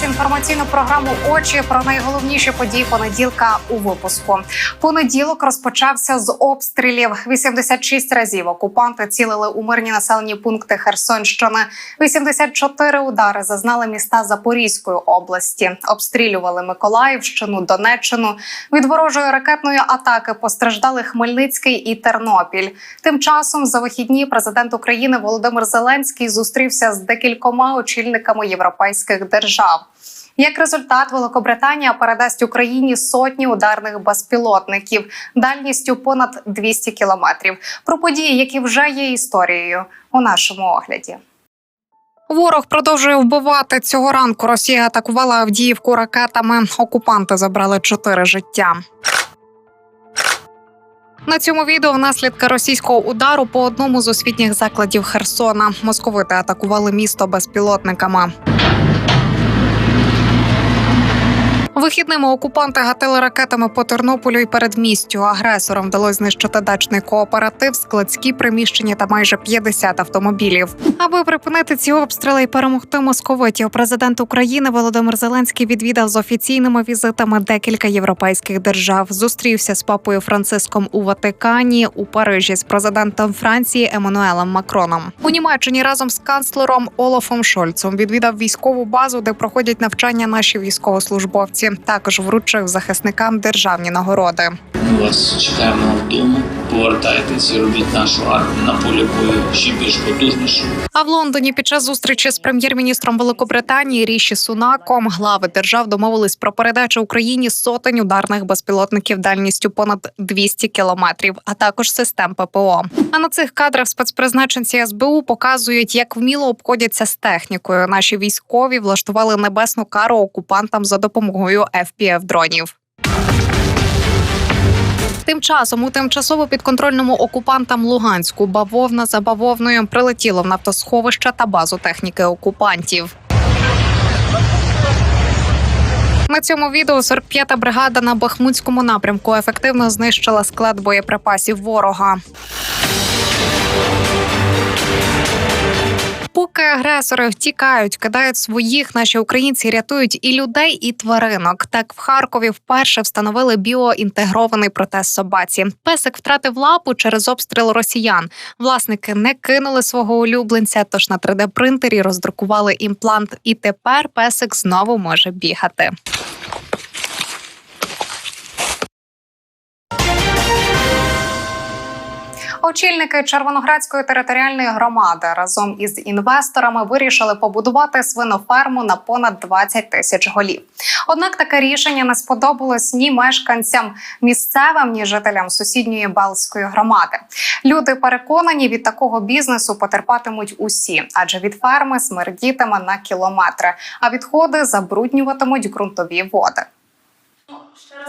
дивитесь інформаційну програму Очі про найголовніші події понеділка у випуску. Понеділок розпочався з обстрілів. 86 разів окупанти цілили у мирні населені пункти Херсонщини. 84 удари зазнали міста Запорізької області. Обстрілювали Миколаївщину, Донеччину. Від ворожої ракетної атаки постраждали Хмельницький і Тернопіль. Тим часом за вихідні президент України Володимир Зеленський зустрівся з декількома очільниками європейських держав. Як результат, Великобританія передасть Україні сотні ударних безпілотників дальністю понад 200 кілометрів. Про події, які вже є історією, у нашому огляді. Ворог продовжує вбивати цього ранку. Росія атакувала Авдіївку ракетами. Окупанти забрали чотири життя. На цьому відео наслідки російського удару по одному з освітніх закладів Херсона. Московити атакували місто безпілотниками. Вихідними окупанти гатили ракетами по Тернополю і передмістю. Агресорам вдалося знищити дачний кооператив, складські приміщення та майже 50 автомобілів. Аби припинити ці обстріли і перемогти московитів, президент України Володимир Зеленський відвідав з офіційними візитами декілька європейських держав. Зустрівся з папою Франциском у Ватикані, у Парижі з президентом Франції Еммануелем Макроном. У Німеччині разом з канцлером Олафом Шольцем відвідав військову базу, де проходять навчання наші військовослужбовці. Також вручив захисникам державні нагороди. Ми вас чекаємо вдома. Повертайтесь і робіть нашу армію на полі бою ще більш потужнішу. А в Лондоні під час зустрічі з прем'єр-міністром Великобританії Ріші Сунаком глави держав домовились про передачу Україні сотень ударних безпілотників дальністю понад 200 кілометрів, а також систем ППО. А на цих кадрах спецпризначенці СБУ показують, як вміло обходяться з технікою. Наші військові влаштували небесну кару окупантам за допомогою fpv дронів. Тим часом у тимчасово підконтрольному окупантам Луганську бавовна за бавовною прилетіло в нафтосховище та базу техніки окупантів. На цьому відео 45-та бригада на Бахмутському напрямку ефективно знищила склад боєприпасів ворога. Поки агресори втікають, кидають своїх, наші українці рятують і людей, і тваринок. Так в Харкові вперше встановили біоінтегрований протез собаці. Песик втратив лапу через обстріл росіян. Власники не кинули свого улюбленця, тож на 3D принтері роздрукували імплант, і тепер песик знову може бігати. Очільники Червоноградської територіальної громади разом із інвесторами вирішили побудувати свиноферму на понад 20 тисяч голів. Однак таке рішення не сподобалось ні мешканцям місцевим, ні жителям сусідньої Белської громади. Люди переконані, від такого бізнесу потерпатимуть усі, адже від ферми смердітиме на кілометри, а відходи забруднюватимуть ґрунтові води.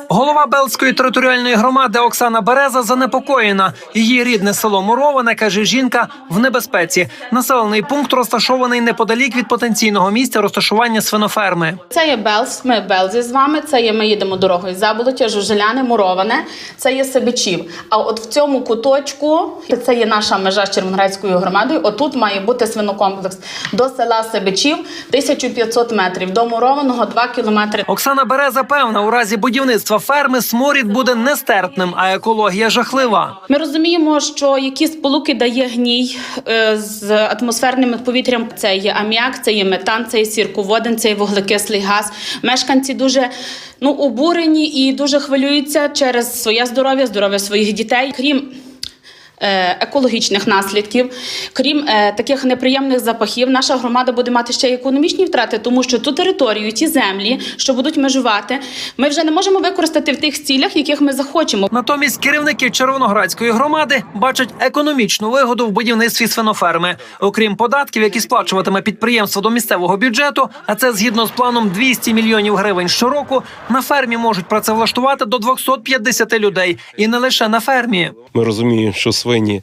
Голова Белської територіальної громади Оксана Береза занепокоєна. Її рідне село Муроване, каже жінка, в небезпеці. Населений пункт розташований неподалік від потенційного місця розташування свиноферми. Це є Белс, ми в Белзі з вами. Це є ми їдемо дорогою Заболоття, Жужеляне, Муроване. Це є Себечів. А от в цьому куточку це є наша межа з Червоноградською громадою. Отут має бути свинокомплекс до села Себечів 1500 метрів, до Мурованого 2 кілометри. Оксана Береза певна, у разі будівництва ферми сморід буде нестерпним, а екологія жахлива. Ми розуміємо, що які сполуки дає гній е, з атмосферним повітрям. Це є аміак, це є метан, це є сірководин, це є вуглекислий газ. Мешканці дуже ну обурені і дуже хвилюються через своє здоров'я, здоров'я своїх дітей. Крім Екологічних наслідків, крім е, таких неприємних запахів, наша громада буде мати ще й економічні втрати, тому що ту територію, ті землі, що будуть межувати, ми вже не можемо використати в тих цілях, яких ми захочемо. Натомість керівники Червоноградської громади бачать економічну вигоду в будівництві свиноферми. Окрім податків, які сплачуватиме підприємство до місцевого бюджету, а це згідно з планом 200 мільйонів гривень щороку. На фермі можуть працевлаштувати до 250 людей, і не лише на фермі. Ми розуміємо, що свині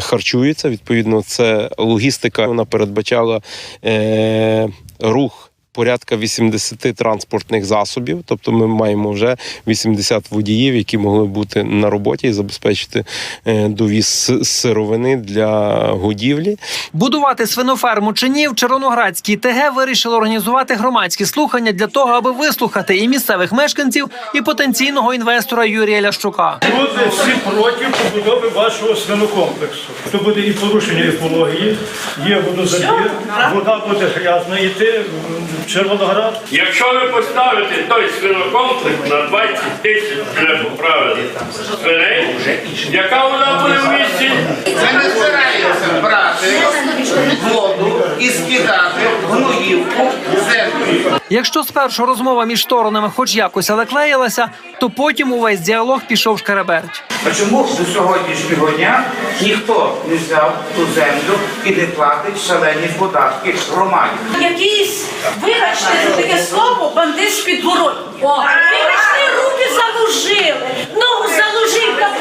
харчуються. Відповідно, це логістика. Вона передбачала е, рух порядка 80 транспортних засобів. Тобто ми маємо вже 80 водіїв, які могли бути на роботі і забезпечити е, довіз сировини для годівлі. Будувати свиноферму чи ні в Червоноградській ТГ вирішили організувати громадські слухання для того, аби вислухати і місцевих мешканців, і потенційного інвестора Юрія Лящука. Люди всі проти побудови вашого свинокомплексу. То буде і порушення екології, є водозабір, вода буде грязна йти Червоноград. Якщо ви поставите той свинокомплекс на 20 тисяч для поправити свиней, яка вона буде в місті? Ми не збираємося брати воду і скидати гноївку в землю. Якщо спершу розмова між сторонами хоч якось але клеїлася, то потім увесь діалог пішов шкереберть. А чому до сьогоднішнього дня ніхто не взяв ту землю і не платить шалені податки громаді? якийсь, вибачте за таке слово, бандит підворот. Вибачте, руки заложили, ногу заложив, так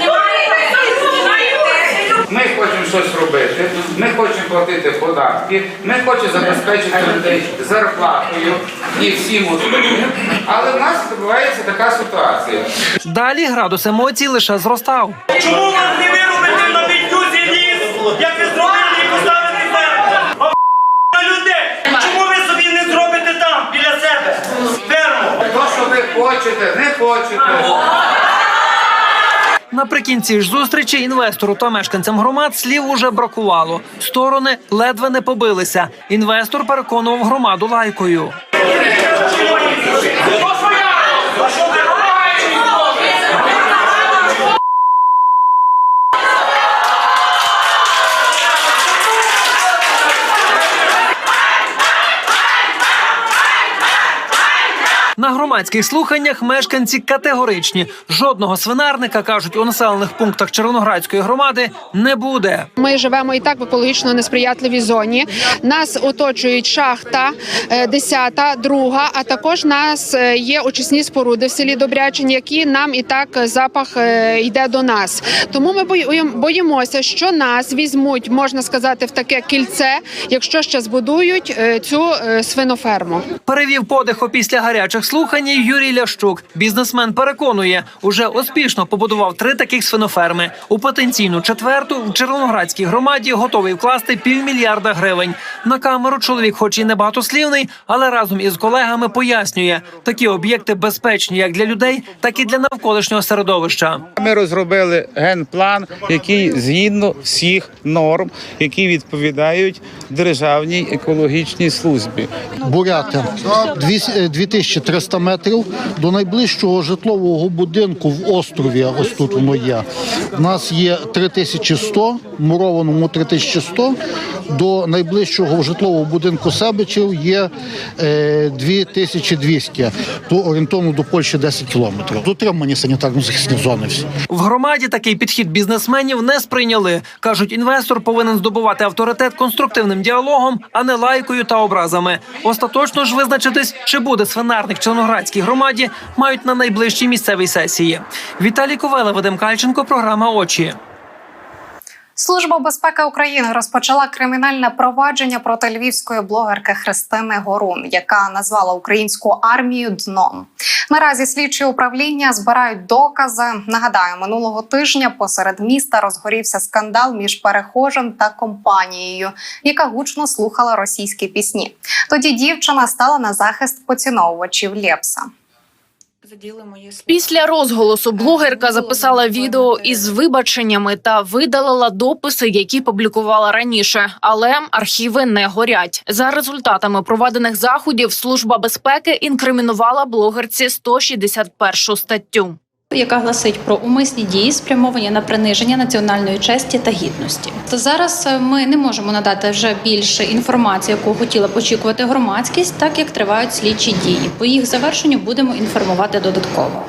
Ми хочемо щось робити, ми хочемо платити податки, ми хочемо забезпечити людей зарплатою і всім остальним, але в нас відбувається така ситуація. Далі градус емоцій лише зростав. Чому вам не виробити на віддюзі ліс, як ви зробили і поставити ферму? А людей! Чому ви собі не зробите там, біля себе? Ферму! То, що ви хочете, не хочете. Наприкінці ж зустрічі інвестору та мешканцям громад слів уже бракувало. Сторони ледве не побилися. Інвестор переконував громаду лайкою. На громадських слуханнях мешканці категоричні. Жодного свинарника кажуть у населених пунктах Червоноградської громади не буде. Ми живемо і так в екологічно несприятливій зоні. Нас оточують шахта, е, 10, друга, а також нас е, є очисні споруди в селі Добрячин, які нам і так запах е, йде до нас. Тому ми боїмося, що нас візьмуть, можна сказати, в таке кільце, якщо ще збудують цю свиноферму. Перевів подих опісля гарячих слухань і Юрій Лящук. Бізнесмен переконує, уже успішно побудував три таких свиноферми. У потенційну четверту в Червоноградській громаді готовий вкласти півмільярда гривень. На камеру чоловік, хоч і небагатослівний, але разом із колегами пояснює, такі об'єкти безпечні як для людей, так і для навколишнього середовища. Ми розробили генплан, який згідно всіх норм, які відповідають державній екологічній службі. Буряти Дві- е, 2300 метрів до найближчого житлового будинку в острові. Ось тут воно є. У нас є 3100, в мурованому 3100. До найближчого житлового будинку Себичів є е, 2200. То орієнтовно до Польщі 10 кілометрів. Дотримані санітарно-захисні зони всі. В громаді такий підхід бізнесменів не сприйняли. кажуть, інвестор повинен здобувати авторитет конструктивним діалогом, а не лайкою та образами. Остаточно ж визначитись, чи буде свинарник в Червоноградській громаді, мають на найближчій місцевій сесії. Віталій Ковеле, Вадим Кальченко, програма Очі. Служба безпеки України розпочала кримінальне провадження проти львівської блогерки Христини Горун, яка назвала українську армію дном. Наразі слідчі управління збирають докази. Нагадаю, минулого тижня посеред міста розгорівся скандал між перехожим та компанією, яка гучно слухала російські пісні. Тоді дівчина стала на захист поціновувачів Лєпса. Після розголосу блогерка записала відео із вибаченнями та видалила дописи, які публікувала раніше. Але архіви не горять. За результатами проведених заходів служба безпеки інкримінувала блогерці 161 статтю. Яка гласить про умисні дії, спрямовані на приниження національної честі та гідності. То зараз е, ми не можемо надати вже більше інформації, яку хотіла б очікувати громадськість, так як тривають слідчі дії. По їх завершенню будемо інформувати додатково.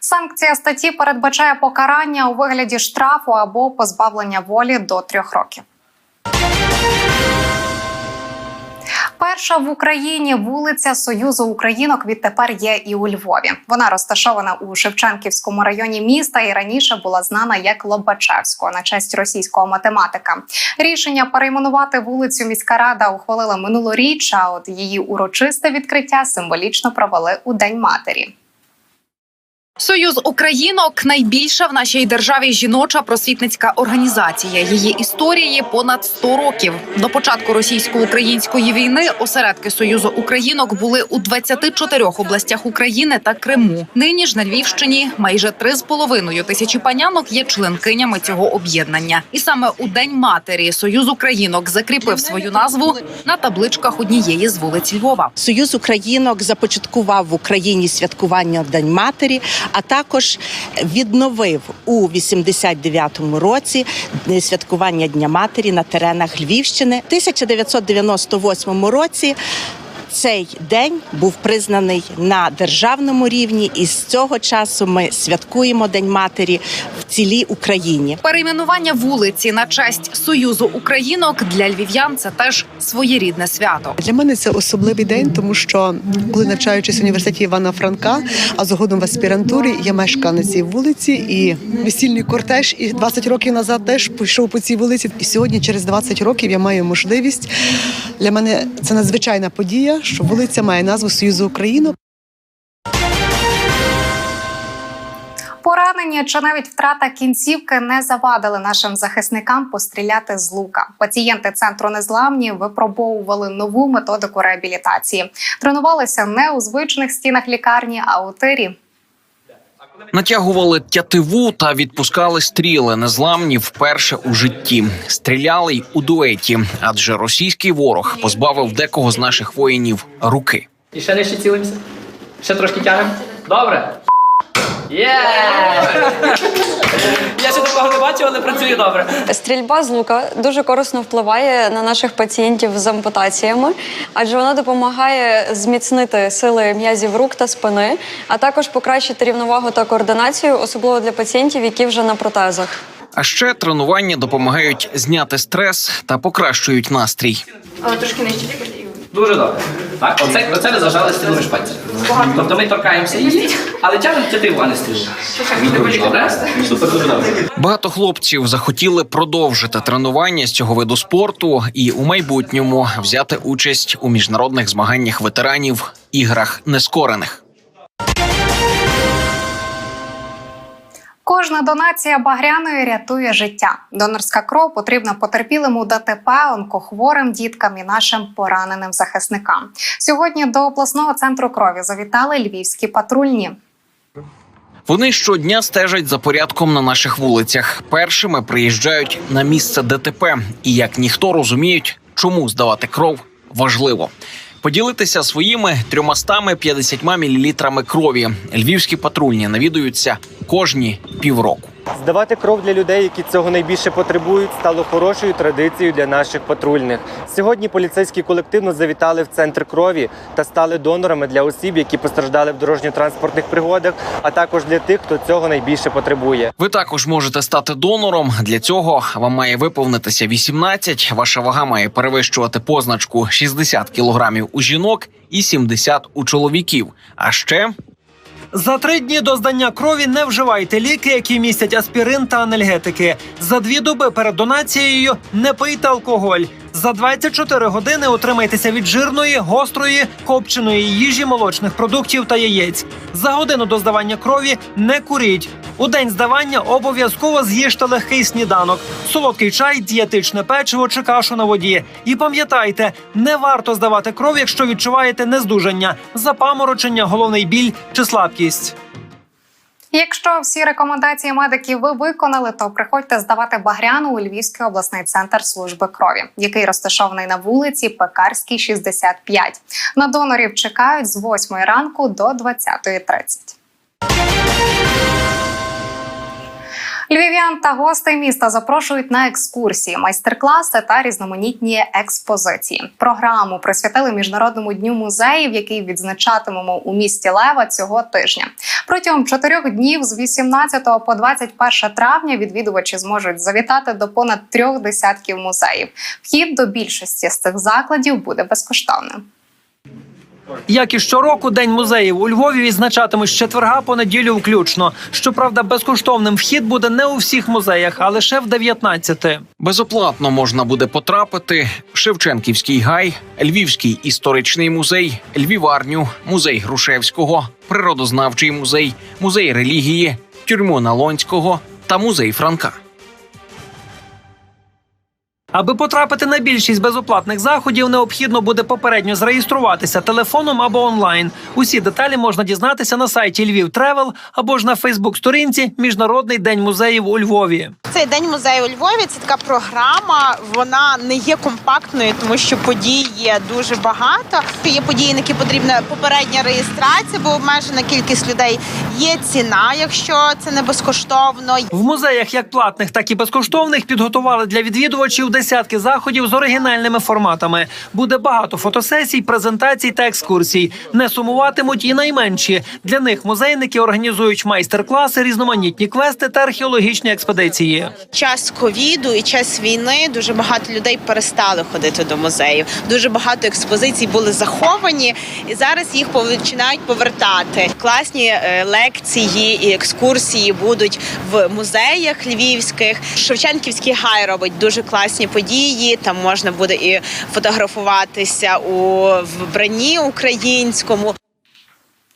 Санкція статті передбачає покарання у вигляді штрафу або позбавлення волі до трьох років. Перша в Україні вулиця Союзу Українок відтепер є і у Львові. Вона розташована у Шевченківському районі міста і раніше була знана як Лобачевського на честь російського математика. Рішення перейменувати вулицю міська рада ухвалила минулоріч. А от її урочисте відкриття символічно провели у День матері. Союз Українок найбільша в нашій державі жіноча просвітницька організація. Її історії понад 100 років. До початку російсько-української війни осередки Союзу Українок були у 24 областях України та Криму. Нині ж на Львівщині майже 3,5 тисячі панянок є членкинями цього об'єднання. І саме у День матері Союз Українок закріпив свою назву на табличках однієї з вулиць Львова. Союз Українок започаткував в Україні святкування День матері, а також відновив у 89-му році святкування Дня матері на теренах Львівщини. У 1998 році. Цей день був признаний на державному рівні, і з цього часу ми святкуємо День матері в цілій Україні. Перейменування вулиці на честь Союзу Українок для львів'ян це теж своєрідне свято. Для мене це особливий день, тому що коли навчаючись в університеті Івана Франка, а згодом в аспірантурі я мешкала на цій вулиці, і весільний кортеж і 20 років назад теж пішов по цій вулиці. І сьогодні, через 20 років, я маю можливість. Для мене це надзвичайна подія, що вулиця має назву Союзу Україну? Поранення чи навіть втрата кінцівки не завадили нашим захисникам постріляти з лука. Пацієнти центру незламні випробовували нову методику реабілітації. Тренувалися не у звичних стінах лікарні, а у тирі. Натягували тятиву та відпускали стріли незламні вперше у житті. Стріляли й у дуеті, адже російський ворог позбавив декого з наших воїнів руки. І ще нижче цілимося. Ще трошки тягнемо. Добре. Є! Я ще такого не бачив, але працює добре. Стрільба з лука дуже корисно впливає на наших пацієнтів з ампутаціями, адже вона допомагає зміцнити сили м'язів рук та спини, а також покращити рівновагу та координацію, особливо для пацієнтів, які вже на протезах. А ще тренування допомагають зняти стрес та покращують настрій. Але трошки нижче. Дуже добре. Так, оце, оце ви зажали стрілами шпальця. Тобто ми торкаємося її, але тягнемо тетиву, а не стрілу. Добре? Супер, дуже добре. Багато хлопців захотіли продовжити тренування з цього виду спорту і у майбутньому взяти участь у міжнародних змаганнях ветеранів іграх нескорених. Кожна донація багряної рятує життя. Донорська кров потрібна потерпілим у ДТП, онкохворим діткам і нашим пораненим захисникам. Сьогодні до обласного центру крові завітали львівські патрульні. Вони щодня стежать за порядком на наших вулицях. Першими приїжджають на місце ДТП і як ніхто розуміють, чому здавати кров важливо. Поділитися своїми 350 мл крові. Львівські патрульні навідуються кожні півроку. Здавати кров для людей, які цього найбільше потребують, стало хорошою традицією для наших патрульних. Сьогодні поліцейські колективно завітали в центр крові та стали донорами для осіб, які постраждали в дорожньо-транспортних пригодах, а також для тих, хто цього найбільше потребує. Ви також можете стати донором. Для цього вам має виповнитися 18, Ваша вага має перевищувати позначку 60 кілограмів у жінок і 70 у чоловіків. А ще За три дні до здання крові не вживайте ліки, які містять аспірин та анальгетики. За дві доби перед донацією не пийте алкоголь. За 24 години утримайтеся від жирної, гострої, копченої їжі, молочних продуктів та яєць. За годину до здавання крові не куріть. У день здавання обов'язково з'їжте легкий сніданок, солодкий чай, дієтичне печиво чи кашу на воді. І пам'ятайте, не варто здавати кров, якщо відчуваєте нездужання, запаморочення, головний біль чи слабкість. Якщо всі рекомендації медиків ви виконали, то приходьте здавати багряну у Львівський обласний центр служби крові, який розташований на вулиці Пекарській, 65. На донорів чекають з 8 ранку до 20.30. Львів'ян та гостей міста запрошують на екскурсії, майстер-класи та різноманітні експозиції. Програму присвятили міжнародному дню музеїв, який відзначатимемо у місті Лева цього тижня. Протягом чотирьох днів з 18 по 21 травня відвідувачі зможуть завітати до понад трьох десятків музеїв. Вхід до більшості з цих закладів буде безкоштовним. Як і щороку, день музеїв у Львові відзначатимуть з четверга по неділю включно. Щоправда, безкоштовним вхід буде не у всіх музеях, а лише в 19. Безоплатно можна буде потрапити в Шевченківський гай, Львівський історичний музей, Львіварню, музей Грушевського, природознавчий музей, музей релігії, тюрму Налонського та музей Франка. Аби потрапити на більшість безоплатних заходів, необхідно буде попередньо зареєструватися телефоном або онлайн. Усі деталі можна дізнатися на сайті Львів Тревел або ж на Фейсбук-сторінці Міжнародний день музеїв у Львові. Цей день музею у Львові це така програма. Вона не є компактною, тому що подій є дуже багато. Є події, на які потрібна попередня реєстрація, бо обмежена кількість людей. Є ціна, якщо це не безкоштовно. В музеях як платних, так і безкоштовних підготували для відвідувачів десятки заходів з оригінальними форматами. Буде багато фотосесій, презентацій та екскурсій. Не сумуватимуть і найменші. Для них музейники організують майстер-класи, різноманітні квести та археологічні експедиції. Час ковіду і час війни дуже багато людей перестали ходити до музеїв. Дуже багато експозицій були заховані, і зараз їх починають повертати. Класні е, лекції і екскурсії будуть в музеях львівських. Шевченківський гай робить дуже класні події. Там можна буде і фотографуватися у вбранні українському.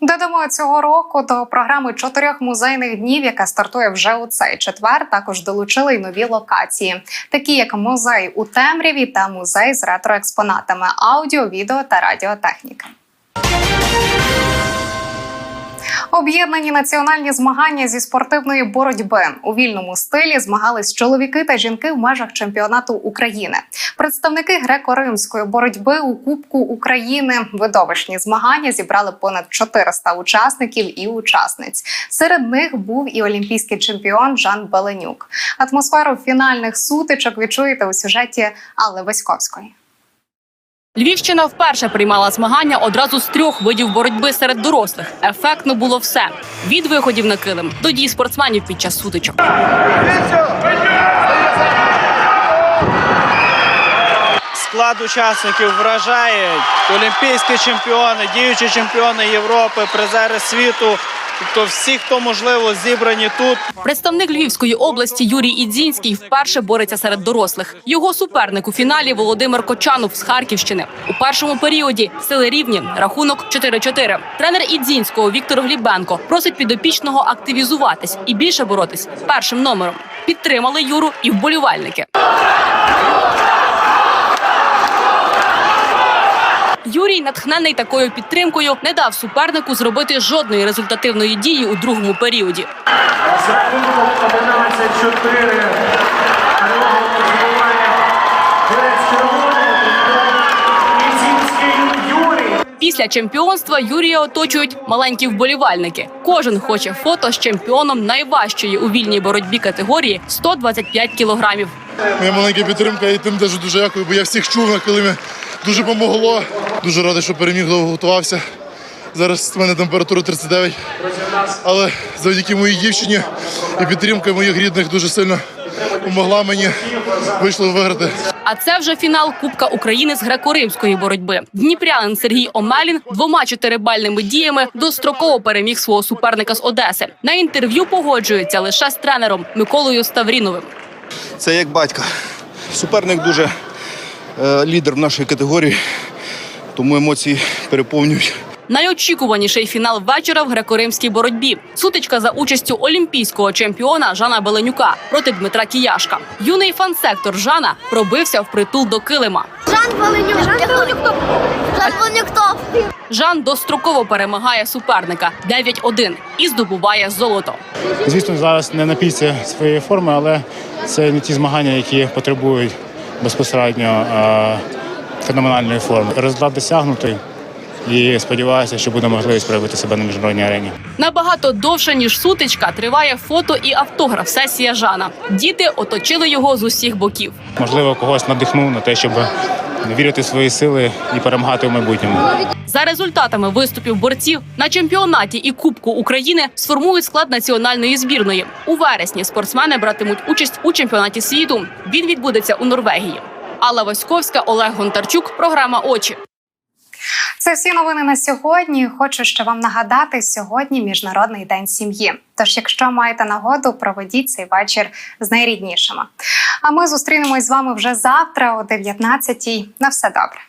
Додамо цього року до програми чотирьох музейних днів, яка стартує вже у цей четвер. Також долучили й нові локації, такі як музей у темряві та музей з ретроекспонатами аудіо, відео та радіотехніки. Об'єднані національні змагання зі спортивної боротьби у вільному стилі змагались чоловіки та жінки в межах чемпіонату України. Представники греко-римської боротьби у Кубку України видовищні змагання зібрали понад 400 учасників і учасниць. Серед них був і олімпійський чемпіон Жан Беленюк. Атмосферу фінальних сутичок відчуєте у сюжеті Алли Васьковської. Львівщина вперше приймала змагання одразу з трьох видів боротьби серед дорослих. Ефектно було все: від виходів на килим до дій спортсменів під час сутичок. Склад учасників вражає олімпійські чемпіони, діючі чемпіони Європи, призери світу. Тобто всі, хто можливо, зібрані тут. Представник Львівської області Юрій Ідзінський вперше бореться серед дорослих. Його суперник у фіналі Володимир Кочанов з Харківщини. У першому періоді сили рівні рахунок 4-4. Тренер Ідзінського Віктор Глібенко просить підопічного активізуватись і більше боротись першим номером. Підтримали Юру і вболівальники. Юрій, натхнений такою підтримкою, не дав супернику зробити жодної результативної дії у другому періоді. За рахунком 11-4 перемогу здобуває грець червоний Ізінський Юрій. Після чемпіонства Юрія оточують маленькі вболівальники. Кожен хоче фото з чемпіоном найважчої у вільній боротьбі категорії 125 кілограмів. Моя маленька підтримка і тим теж дуже дякую, бо я всіх чув, коли ми дуже допомогло. Дуже радий, що переміг довго готувався. Зараз в мене температура 39. Але завдяки моїй дівчині і підтримка моїх рідних дуже сильно допомогла мені. Вийшло виграти. А це вже фінал Кубка України з греко-римської боротьби. Дніпрянин Сергій Омелін двома чотирибальними діями достроково переміг свого суперника з Одеси. На інтерв'ю погоджується лише з тренером Миколою Ставріновим. Це як батька. Суперник дуже е, лідер в нашій категорії, тому емоції переповнюють. Найочікуваніший фінал вечора в греко-римській боротьбі. Сутичка за участю олімпійського чемпіона Жана Беленюка проти Дмитра Кіяшка. Юний фан-сектор Жана пробився в притул до килима. Жан Волинюк. Жан топ. Топ. Жан достроково перемагає суперника 9-1 і здобуває золото. Звісно, зараз не на піці своєї форми, але це не ті змагання, які потребують безпосередньо е, феноменальної форми. Результат досягнутий. і сподіваюся, що буде можливість проявити себе на міжнародній арені. Набагато довше ніж сутичка триває фото і автограф сесія Жана. Діти оточили його з усіх боків. Можливо, когось надихну на те, щоб вірити в свої сили і перемагати в майбутньому. За результатами виступів борців на чемпіонаті і Кубку України сформують склад національної збірної. У вересні спортсмени братимуть участь у чемпіонаті світу. Він відбудеться у Норвегії. Алла Васьковська, Олег Гонтарчук. Програма Очі. Це всі новини на сьогодні. Хочу ще вам нагадати: сьогодні міжнародний день сім'ї. Тож, якщо маєте нагоду, проведіть цей вечір з найріднішими. А ми зустрінемось з вами вже завтра о 19-й. На все добре.